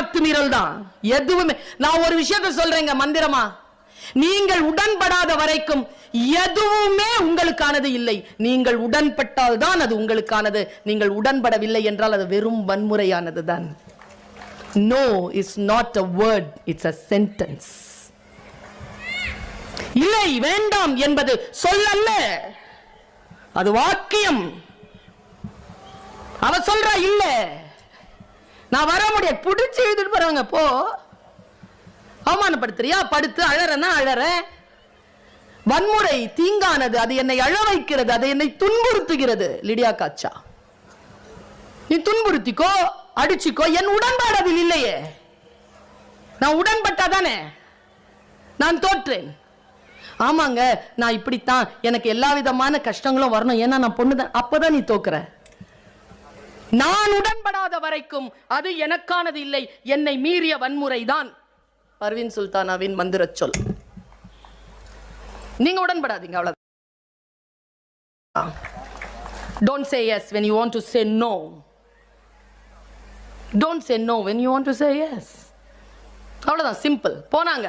அத்துமீறல் தான் எதுவுமே. நான் ஒரு விஷயத்தை சொல்றேங்க மந்திரமா. நீங்கள் உடன்படாத வரைக்கும் எதுவுமே உங்களுக்கானது இல்லை. நீங்கள் உடன்பட்டால் தான் அது உங்களுக்கானது. நீங்கள் உடன்படவில்லை என்றால் அது வெறும் வன்முறையானது தான் no is not a word it's a sentence இல்லை வேண்டாம் என்பது சொல்லல்ல. அது வாக்கியம். அவ சொல்றா இல்ல. நான் வர முடியாது பிடிச்சி எழுதிட்டு போறாங்க போ. அவமானப்படுத்துறியா? படுத்து அழறனா அழறேன் வன்முறை தீங்கானது அது என்னை அழ வைக்கிறது அது என்னை துன்புறுத்துகிறது. லிடியா காச்சா நீ துன்புறுத்திக்கோ அடிச்சுக்கோ என் உடன்பாடு அதில் இல்லையே. நான் உடன்பட்டாதானே நான் தோற்றேன். ஆமாங்க நான் இப்படித்தான். எனக்கு எல்லா விதமான கஷ்டங்களும் வரணும். ஏன்னா நான் பொண்ணு தான் அப்போதான் நீ தோக்குற. நான் உடன்படாத வரைக்கும் அது எனக்கானது இல்லை. என்னை மீறிய வன்முறை தான் சுல்தானாவின் மந்திர சொல். நீங்க உடன்படாதீங்க அவ்வளவு don't say yes when you want to say no don't say no when you want to say yes அவ்வளோதான் சிம்பிள் போனாங்க.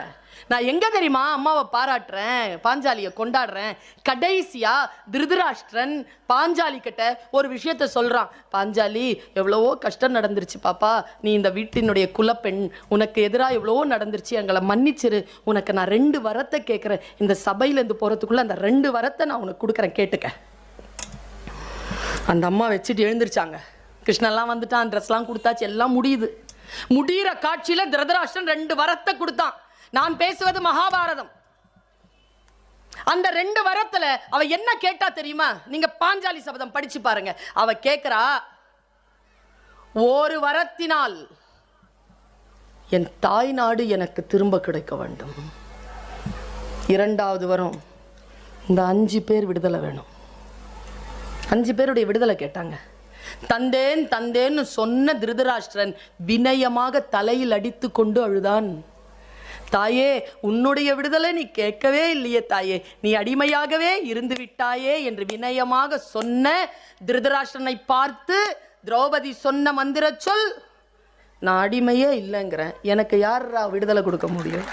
நான் எங்கே தெரியுமா அம்மாவை பாராட்டுறேன் பாஞ்சாலியை கொண்டாடுறேன் கடைசியாக திருதராஷ்டிரன் பாஞ்சாலி கிட்ட ஒரு விஷயத்த சொல்கிறான் பாஞ்சாலி எவ்வளவோ கஷ்டம் நடந்துருச்சு பாப்பா நீ இந்த வீட்டினுடைய குலப்பெண் உனக்கு எதிராக எவ்வளவோ நடந்துருச்சு எங்களை மன்னிச்சிரு. உனக்கு நான் ரெண்டு வரத்தை கேட்குறேன் இந்த சபையிலேருந்து போகிறதுக்குள்ளே அந்த ரெண்டு வரத்தை நான் உனக்கு கொடுக்குறேன் கேட்டுக்க. அந்த அம்மா வச்சுட்டு எழுந்திருச்சாங்க. கிருஷ்ணன்லாம் வந்துட்டான் ட்ரெஸ்லாம் கொடுத்தாச்சு எல்லாம் முடியுது. முடிகிற காட்சியில திருதராஷ்டன் ரெண்டு வரத்தை கொடுத்தான். நான் பேசுவது மகாபாரதம். அந்த ரெண்டு வரத்துல அவ என்ன கேட்டா தெரியுமா? நீங்க பாஞ்சாலி சபதம் படிச்சு பாருங்க. அவ கேக்குறா ஒரு வரத்தினால் என் தாய் நாடு எனக்கு திரும்ப கிடைக்க வேண்டும். இரண்டாவது வரம் இந்த அஞ்சு பேர் விடுதலை வேணும். அஞ்சு பேருடைய விடுதலை கேட்டாங்க. தந்தேன் தந்தேன்னு சொன்ன திருதராஷ்டிரன் வினயமாக தலையில் அடித்து கொண்டு அழுதான். தாயே உன்னுடைய விடுதலை நீ கேட்கவே இல்லையே தாயே. நீ அடிமையாகவே இருந்து விட்டாயே என்று வினயமாக சொன்ன திருதராஷ்டிரனை பார்த்து திரௌபதி சொன்ன மந்திர சொல் நான் அடிமையே இல்லைங்கிறேன். எனக்கு யாரா விடுதலை கொடுக்க முடியும்?